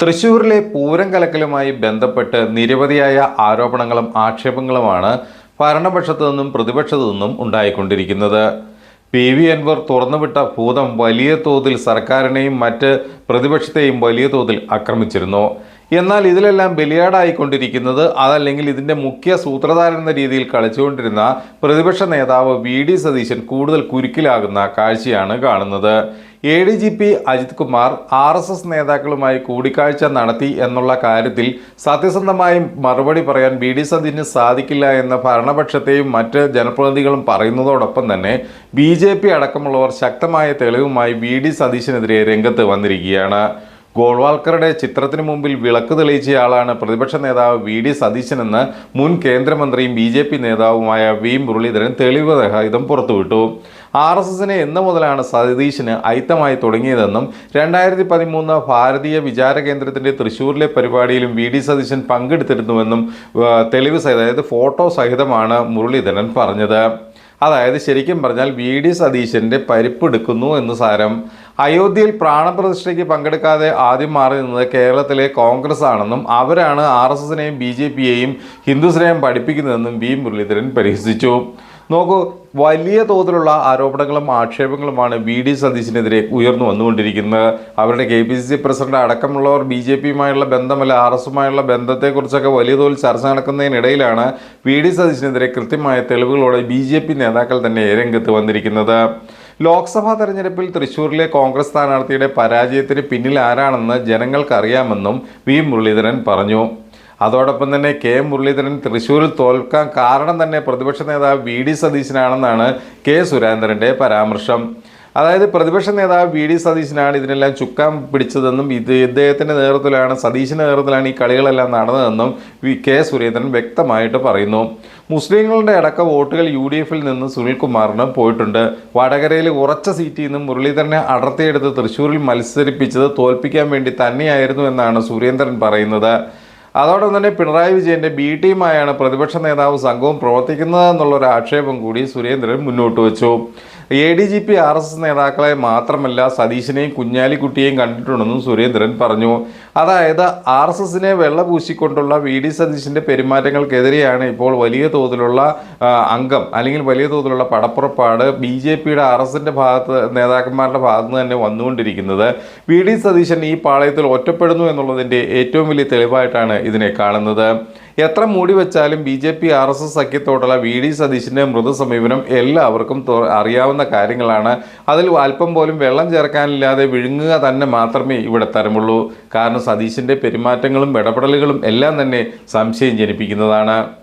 തൃശൂരിലെ പൂരം കലക്കലുമായി ബന്ധപ്പെട്ട് നിരവധിയായ ആരോപണങ്ങളും ആക്ഷേപങ്ങളുമാണ് ഭരണപക്ഷത്തു നിന്നും പ്രതിപക്ഷത്തു നിന്നും ഉണ്ടായിക്കൊണ്ടിരിക്കുന്നത്. പി വി അൻവർ തുറന്നുവിട്ട ഭൂതം വലിയ തോതിൽ സർക്കാരിനെയും മറ്റ് പ്രതിപക്ഷത്തെയും വലിയ തോതിൽ ആക്രമിച്ചിരുന്നു. എന്നാൽ ഇതിലെല്ലാം ബലിയാടായിക്കൊണ്ടിരിക്കുന്നത് അതല്ലെങ്കിൽ ഇതിന്റെ മുഖ്യ സൂത്രധാരൻ എന്ന രീതിയിൽ കളിച്ചുകൊണ്ടിരുന്ന പ്രതിപക്ഷ നേതാവ് വി ഡി സതീശൻ കൂടുതൽ കുരുക്കിലാകുന്ന കാഴ്ചയാണ് കാണുന്നത്. A D G P Ajith Kumar R S S നേതാക്കളുമായി കൂടിക്കാഴ്ച നടത്തി എന്നുള്ള കാര്യത്തിൽ സത്യസന്ധമായി മറുപടി പറയാൻ ബി ഡി സതീശന് സാധിക്കില്ല എന്ന് ഭരണപക്ഷത്തെയും മറ്റ് ജനപ്രതിനിധികളും പറയുന്നതോടൊപ്പം തന്നെ ബി ജെ പി അടക്കമുള്ളവർ ശക്തമായ തെളിവുമായി ബി ഡി സതീശനെതിരെ രംഗത്ത് വന്നിരിക്കുകയാണ്. ഗോൾവാൾക്കറുടെ ചിത്രത്തിന് മുമ്പിൽ വിളക്ക് തെളിയിച്ചയാളാണ് പ്രതിപക്ഷ നേതാവ് വി ഡി സതീശനെന്ന് മുൻ കേന്ദ്രമന്ത്രിയും ബി ജെ പി നേതാവുമായ വി മുരളീധരൻ തെളിവ് സഹിതം പുറത്തുവിട്ടു. ആർ എസ് എസിനെ എന്ന് മുതലാണ് സതീശന് അയിത്തമായി തുടങ്ങിയതെന്നും രണ്ടായിരത്തി പതിമൂന്ന് ഭാരതീയ വിചാര കേന്ദ്രത്തിന്റെ തൃശ്ശൂരിലെ പരിപാടിയിലും വി ഡി സതീശൻ പങ്കെടുത്തിരുന്നുവെന്നും തെളിവ് സഹിതം അതായത് ഫോട്ടോ സഹിതമാണ് മുരളീധരൻ പറഞ്ഞത്. അതായത് ശരിക്കും പറഞ്ഞാൽ വി ഡി സതീശന്റെ പരിപ്പെടുക്കുന്നു എന്ന് സാരം. അയോധ്യയിൽ പ്രാണപ്രതിഷ്ഠയ്ക്ക് പങ്കെടുക്കാതെ ആദ്യം മാറി നിന്നത് കേരളത്തിലെ കോൺഗ്രസ് ആണെന്നും അവരാണ് ആർ എസ് എസിനെയും ബി ജെ പിയെയും ഹിന്ദുസ്നേഹം പഠിപ്പിക്കുന്നതെന്നും വി മുരളീധരൻ പരിഹസിച്ചു. നോക്കൂ വലിയ തോതിലുള്ള ആരോപണങ്ങളും ആക്ഷേപങ്ങളുമാണ് വി ഡി സതീശിനെതിരെ ഉയർന്നു വന്നുകൊണ്ടിരിക്കുന്നത്. അവരുടെ K P C C president അടക്കമുള്ളവർ ബി ജെ പിയുമായുള്ള ബന്ധമല്ല ആർ എസുമായുള്ള ബന്ധത്തെക്കുറിച്ചൊക്കെ വലിയ തോതിൽ ചർച്ച നടക്കുന്നതിനിടയിലാണ് വി ഡി സതീശിനെതിരെ കൃത്യമായ തെളിവുകളോടെ ബി ജെ പി നേതാക്കൾ തന്നെ രംഗത്ത് വന്നിരിക്കുന്നത്. ലോക്സഭാ തെരഞ്ഞെടുപ്പിൽ തൃശൂരിലെ കോൺഗ്രസ് സ്ഥാനാർത്ഥിയുടെ പരാജയത്തിന് പിന്നിൽ ആരാണെന്ന് ജനങ്ങൾക്കറിയാമെന്നും വി മുരളീധരൻ പറഞ്ഞു. അതോടൊപ്പം തന്നെ കെ മുരളീധരൻ തൃശൂരിൽ തോൽക്കാൻ കാരണം തന്നെ പ്രതിപക്ഷ നേതാവ് വി ഡി സതീശനാണെന്നാണ് കെ സുരേന്ദ്രന്റെ പരാമർശം. അതായത് പ്രതിപക്ഷ നേതാവ് വി ഡി സതീശനാണ് ഇതിനെല്ലാം ചുക്കാൻ പിടിച്ചതെന്നും ഇത് ഇദ്ദേഹത്തിന്റെ നേതൃത്വത്തിലാണ് സതീശിന്റെ നേതൃത്വത്തിലാണ് ഈ കളികളെല്ലാം നടന്നതെന്നും വി കെ സുരേന്ദ്രൻ വ്യക്തമായിട്ട് പറയുന്നു. മുസ്ലിങ്ങളുടെ അടക്ക വോട്ടുകൾ യു ഡി എഫിൽ നിന്ന് സുനിൽകുമാറിന് പോയിട്ടുണ്ട്. വടകരയിൽ ഉറച്ച സീറ്റിൽ നിന്നും മുരളീധരനെ അടർത്തിയെടുത്ത് തൃശ്ശൂരിൽ മത്സരിപ്പിച്ചത് തോൽപ്പിക്കാൻ വേണ്ടി തന്നെയായിരുന്നു എന്നാണ് സുരേന്ദ്രൻ പറയുന്നത്. അതോടൊപ്പം തന്നെ പിണറായി വിജയന്റെ ബി ടീമായാണ് പ്രതിപക്ഷ നേതാവ് സംഘവും പ്രവർത്തിക്കുന്നത് എന്നുള്ളൊരു ആക്ഷേപം കൂടി സുരേന്ദ്രൻ മുന്നോട്ട് വെച്ചു. A D G P R S S നേതാക്കളെ മാത്രമല്ല സതീശിനെയും കുഞ്ഞാലിക്കുട്ടിയെയും കണ്ടിട്ടുണ്ടെന്നും സുരേന്ദ്രൻ പറഞ്ഞു. അതായത് ആർ എസ് എസിനെ വെള്ള പൂശിക്കൊണ്ടുള്ള വി ഡി സതീശിന്റെ പെരുമാറ്റങ്ങൾക്കെതിരെയാണ് ഇപ്പോൾ വലിയ തോതിലുള്ള അംഗം അല്ലെങ്കിൽ വലിയ തോതിലുള്ള പടപ്പുറപ്പാട് ബി ജെ പിയുടെ ആർ എസിന്റെ ഭാഗത്ത് നേതാക്കന്മാരുടെ ഭാഗത്ത് നിന്ന് തന്നെ വന്നുകൊണ്ടിരിക്കുന്നത്. വി ഡി സതീശൻ ഈ പാളയത്തിൽ ഒറ്റപ്പെടുന്നു എന്നുള്ളതിന്റെ ഏറ്റവും വലിയ തെളിവായിട്ടാണ് ഇതിനെ കാണുന്നത്. എത്ര മൂടി വെച്ചാലും B J P R S S സഖ്യത്തോടുള്ള V D സതീശിന്റെ മൃദു സമീപനം എല്ലാവർക്കും അറിയാവുന്ന കാര്യങ്ങളാണ്. അതിൽ അല്പം പോലും വെള്ളം ചേർക്കാനില്ലാതെ വിഴുങ്ങുക തന്നെ മാത്രമേ ഇവിടെ തരമുള്ളൂ. കാരണം സതീശിന്റെ പെരുമാറ്റങ്ങളും ഇടപെടലുകളും എല്ലാം തന്നെ സംശയം ജനിപ്പിക്കുന്നതാണ്.